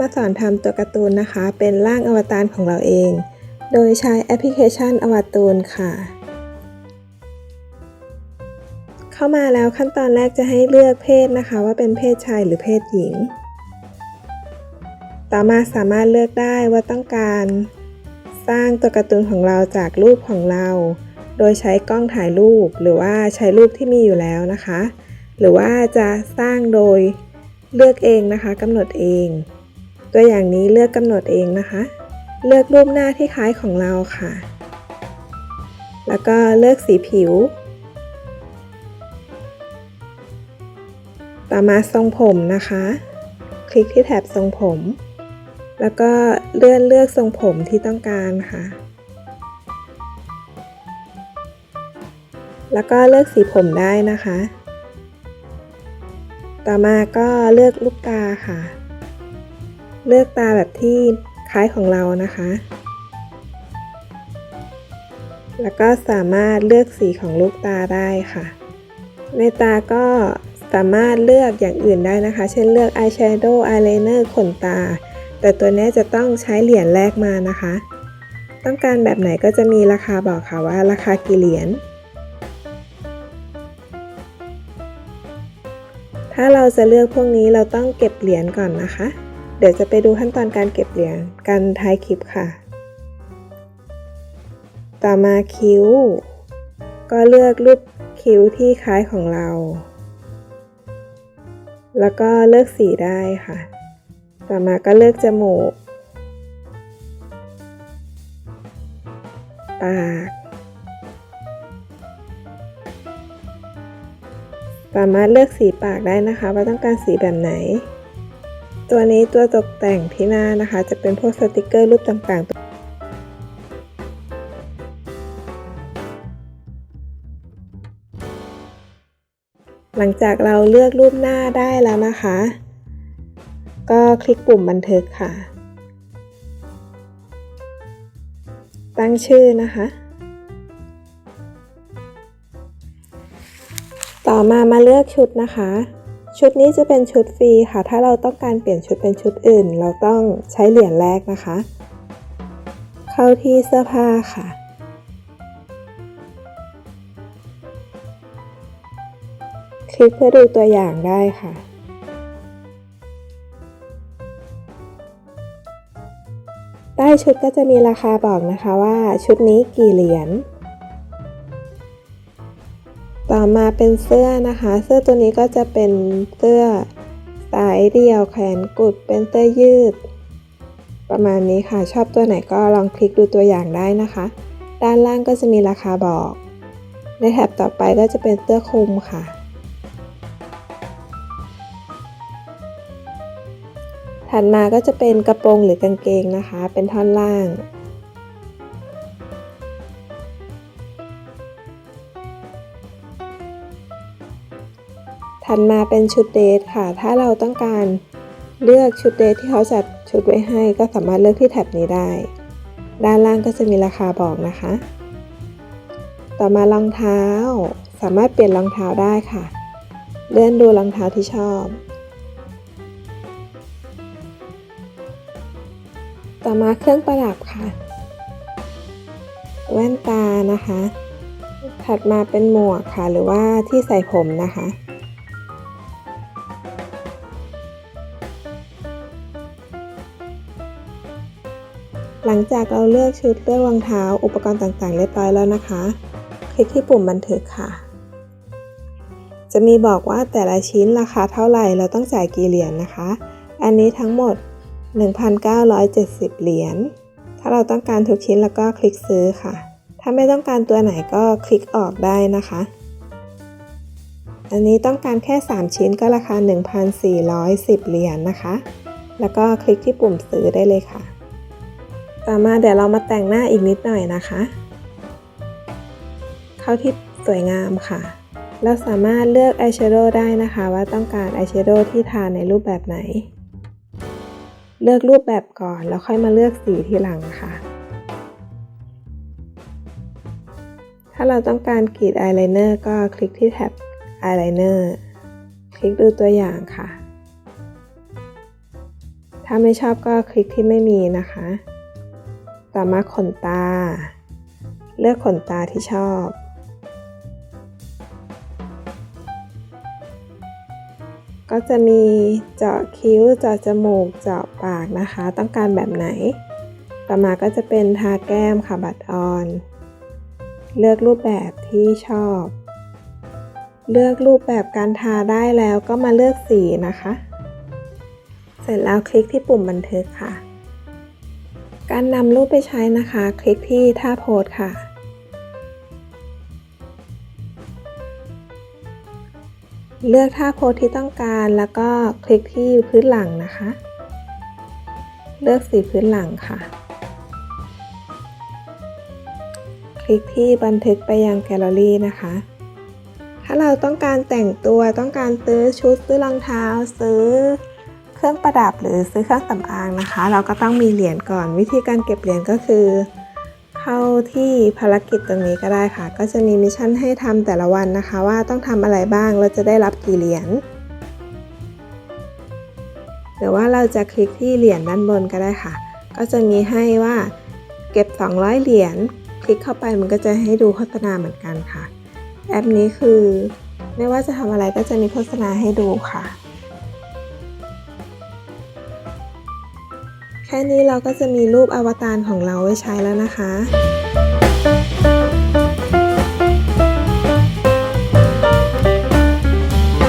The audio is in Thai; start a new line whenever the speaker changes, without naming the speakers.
มาสอนทำตัวการ์ตูนนะคะ เป็นร่างอวตารของเราเอง โดยใช้แอปพลิเคชันอวตารค่ะ เข้ามาแล้วขั้นตอนแรกจะให้เลือกเพศนะคะ ว่าเป็นเพศชายหรือเพศหญิง ต่อมาสามารถเลือกได้ว่าต้องการ สร้างตัวการ์ตูนของเราจากรูปของเรา โดยใช้กล้องถ่ายรูป หรือว่าใช้รูปที่มีอยู่แล้วนะคะ หรือว่าจะสร้างโดยเลือกเองนะคะกำหนดเอง ตัวอย่างนี้เลือกกำหนดเองนะคะ เลือกรูปหน้าที่คล้ายของเราค่ะ แล้วก็เลือกสีผิว ต่อมาทรงผมนะคะ คลิกที่แถบทรงผม แล้วก็เลื่อนเลือกทรงผมที่ต้องการค่ะ แล้วก็เลือกสีผมได้นะคะ ต่อมาก็เลือกลูกตาค่ะ เลือกตาแบบที่คล้ายของเรานะคะ แล้วก็สามารถเลือกสีของลูกตาได้ค่ะ ในตาก็สามารถเลือกอย่างอื่นได้นะคะ เช่นเลือกอายแชโดว์อายไลเนอร์ขนตา แต่ตัวนี้จะต้องใช้เหรียญแรกมานะคะ ต้องการแบบไหนก็จะมีราคาบอกค่ะว่าราคากี่เหรียญถ้าเราจะเลือกพวกนี้เราต้องเก็บเหรียญก่อนนะคะ เดี๋ยวจะไปดูขั้นตอนการเก็บเหรียญกันท้ายคลิปค่ะ ต่อมาคิ้ว ก็เลือกรูปคิ้วที่คล้ายของเรา แล้วก็เลือกสีได้ค่ะ ต่อมาก็เลือกจมูก ปากสามารถเลือกสีปากได้นะคะ ว่าต้องการสีแบบไหน ตัวนี้ตัวตกแต่งที่หน้านะคะ จะเป็นพวกสติกเกอร์รูปต่างๆหลังจากเราเลือกรูปหน้าได้แล้วนะคะ ก็คลิกปุ่มบันทึกค่ะ ตั้งชื่อนะคะ ต่อมามาเลือกชุดนะคะ ชุดนี้จะเป็นชุดฟรีค่ะ ถ้าเราต้องการเปลี่ยนชุดเป็นชุดอื่น เราต้องใช้เหรียญแรกนะคะ เข้าที่เสื้อผ้าค่ะ คลิกเพื่อดูตัวอย่างได้ค่ะใต้ชุดก็จะมีราคาบอกนะคะว่าชุดนี้กี่เหรียญ ต่อมาเป็นเสื้อนะคะ เสื้อตัวนี้ก็จะเป็นเสื้อสายเดี่ยวแขนกุดเป็นเสื้อยืด ประมาณนี้ค่ะ ชอบตัวไหนก็ลองคลิกดูตัวอย่างได้นะคะ ด้านล่างก็จะมีราคาบอก ในแถบต่อไปก็จะเป็นเสื้อคลุมค่ะ ถัดมาก็จะเป็นกระโปรงหรือกางเกงนะคะ เป็นท่อนล่าง ถัดมาเป็นชุดเดทค่ะ ถ้าเราต้องการเลือกชุดเดทที่เขาจัดชุดไว้ให้ ก็สามารถเลือกที่แท็บนี้ได้ ด้านล่างก็จะมีราคาบอกนะคะ ต่อมารองเท้า สามารถเปลี่ยนรองเท้าได้ค่ะ เลื่อนดูรองเท้าที่ชอบ ต่อมาเครื่องประดับค่ะ แว่นตานะคะ ถัดมาเป็นหมวกค่ะ หรือว่าที่ใส่ผมนะคะ หลังจากเราเลือกชุดเลือกรองเท้าอุปกรณ์ต่างๆ เรียบร้อยแล้วนะคะ คลิกที่ปุ่มบันทึกค่ะ จะมีบอกว่าแต่ละชิ้นราคาเท่าไหร่เราต้องจ่ายกี่เหรียญนะคะ อันนี้ทั้งหมด 1,970 เหรียญ ถ้าเราต้องการทุกชิ้นแล้วก็คลิกซื้อค่ะ ถ้าไม่ต้องการตัวไหนก็คลิกออกได้นะคะ อันนี้ต้องการแค่ 3 ชิ้นก็ราคา 1,410 เหรียญนะคะ แล้วก็คลิกที่ปุ่มซื้อได้เลยค่ะ ต่อมาเดี๋ยวเรามาแต่งหน้าอีกนิดหน่อยนะคะ เข้าที่สวยงามค่ะ เราสามารถเลือกอายแชโดว์ได้นะคะ ว่าต้องการอายแชโดว์ที่ทาในรูปแบบไหน เลือกรูปแบบก่อนแล้วค่อยมาเลือกสีทีหลังค่ะ ถ้าเราต้องการกรีดอายไลเนอร์ก็คลิกที่แท็บอายไลเนอร์คลิกดูตัวอย่างค่ะ ถ้าไม่ชอบก็คลิกที่ไม่มีนะคะ ต่อมาขนตา เลือกขนตาที่ชอบ ก็จะมีเจาะคิ้ว เจาะจมูก เจาะปากนะคะ ต้องการแบบไหน ต่อมาก็จะเป็นทาแก้มค่ะบัตรออน เลือกรูปแบบที่ชอบ เลือกรูปแบบการทาได้แล้วก็มาเลือกสีนะคะ เสร็จแล้วคลิกที่ปุ่มบันทึกค่ะ การนำรูปไปใช้นะคะ คลิกที่ท่าโพสค่ะ เลือกท่าโพสที่ต้องการแล้วก็คลิกที่พื้นหลังนะคะ เลือกสีพื้นหลังค่ะ คลิกที่บันทึกไปยังแกลเลอรี่นะคะ ถ้าเราต้องการแต่งตัวต้องการซื้อชุดซื้อรองเท้าซื้อ เครื่องประดับหรือซื้อเครื่องสำอางนะคะ เราก็ต้องมีเหรียญก่อน วิธีการเก็บเหรียญก็คือ เข้าที่ภารกิจตรงนี้ก็ได้ค่ะ ก็จะมีมิชชั่นให้ทำแต่ละวันนะคะ ว่าต้องทำอะไรบ้างเราจะได้รับกี่เหรียญหรือว่าเราจะคลิกที่เหรียญด้านบนก็ได้ค่ะ ก็จะมีให้ว่าเก็บ 200 เหรียญคลิกเข้าไปมันก็จะให้ดูโฆษณาเหมือนกันค่ะ แอปนี้คือ ไม่ว่าจะทำอะไรก็จะมีโฆษณาให้ดูค่ะ แค่นี้เราก็จะมีรูปอวตารของเราไว้ใช้แล้วนะคะ